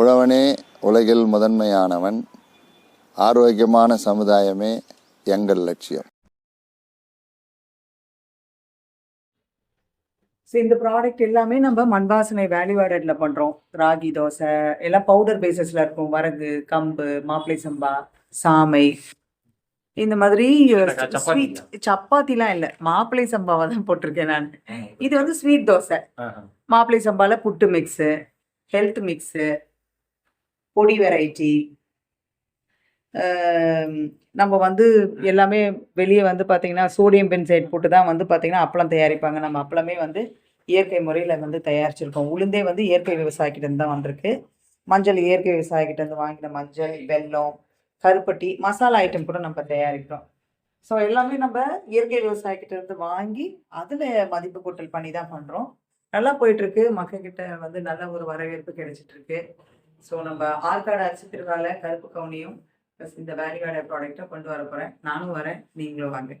உழவனே உலகில் முதன்மையானவன் ஆரோக்கியமான சமுதாயமே எங்கள் லட்சியம். ஸோ இந்த ப்ராடக்ட் எல்லாமே நம்ம மண் வாசனை வேல்யூ ஆடட்ல பண்றோம். ராகி தோசை எல்லாம் பவுடர் பேசிஸ்ல இருக்கும். வரகு கம்பு மாப்பிளை சம்பா சாமை. இந்த மாதிரி ஸ்வீட் சப்பாத்திலாம் இல்லை. மாப்பிளை சம்பாவை தான் போட்டிருக்கேன் நான். இது வந்து ஸ்வீட் தோசை. மாப்பிளை சம்பால புட்டு மிக்ஸு ஹெல்த் மிக்ஸு பொடி வெரைட்டி நம்ம வந்து எல்லாமே வெளியே வந்து பார்த்திங்கன்னா சோடியம் பென்சைட் போட்டு தான் வந்து பார்த்திங்கன்னா அப்பளம் தயாரிப்பாங்க. நம்ம அப்பளமே வந்து இயற்கை முறையில் வந்து தயாரிச்சிருக்கோம். உளுந்தே வந்து இயற்கை விவசாயிக்கிட்டேருந்து தான் வந்திருக்கு. மஞ்சள் இயற்கை விவசாயிக்கிட்டேருந்து வாங்கின மஞ்சள் வெல்லம் கருப்பட்டி மசாலா ஐட்டம் கூட நம்ம தயாரிக்கிறோம். ஸோ எல்லாமே நம்ம இயற்கை விவசாயிக்கிட்டேருந்து வாங்கி அதில் மதிப்பு கூட்டல் பண்ணி தான் பண்ணுறோம் நல்லா போயிட்டுருக்கு மக்கள்கிட்ட வந்து நல்ல ஒரு வரவேற்பு கிடைச்சிட்ருக்கு ஸோ நம்ம ஆற்காடு அரிசி கருப்பு கவுனியும் ப்ளஸ் இந்த வேல்யூ ஆட ப்ராடக்ட்டை கொண்டு வர போகிறேன் நானும் வரேன். நீங்களும் வாங்க.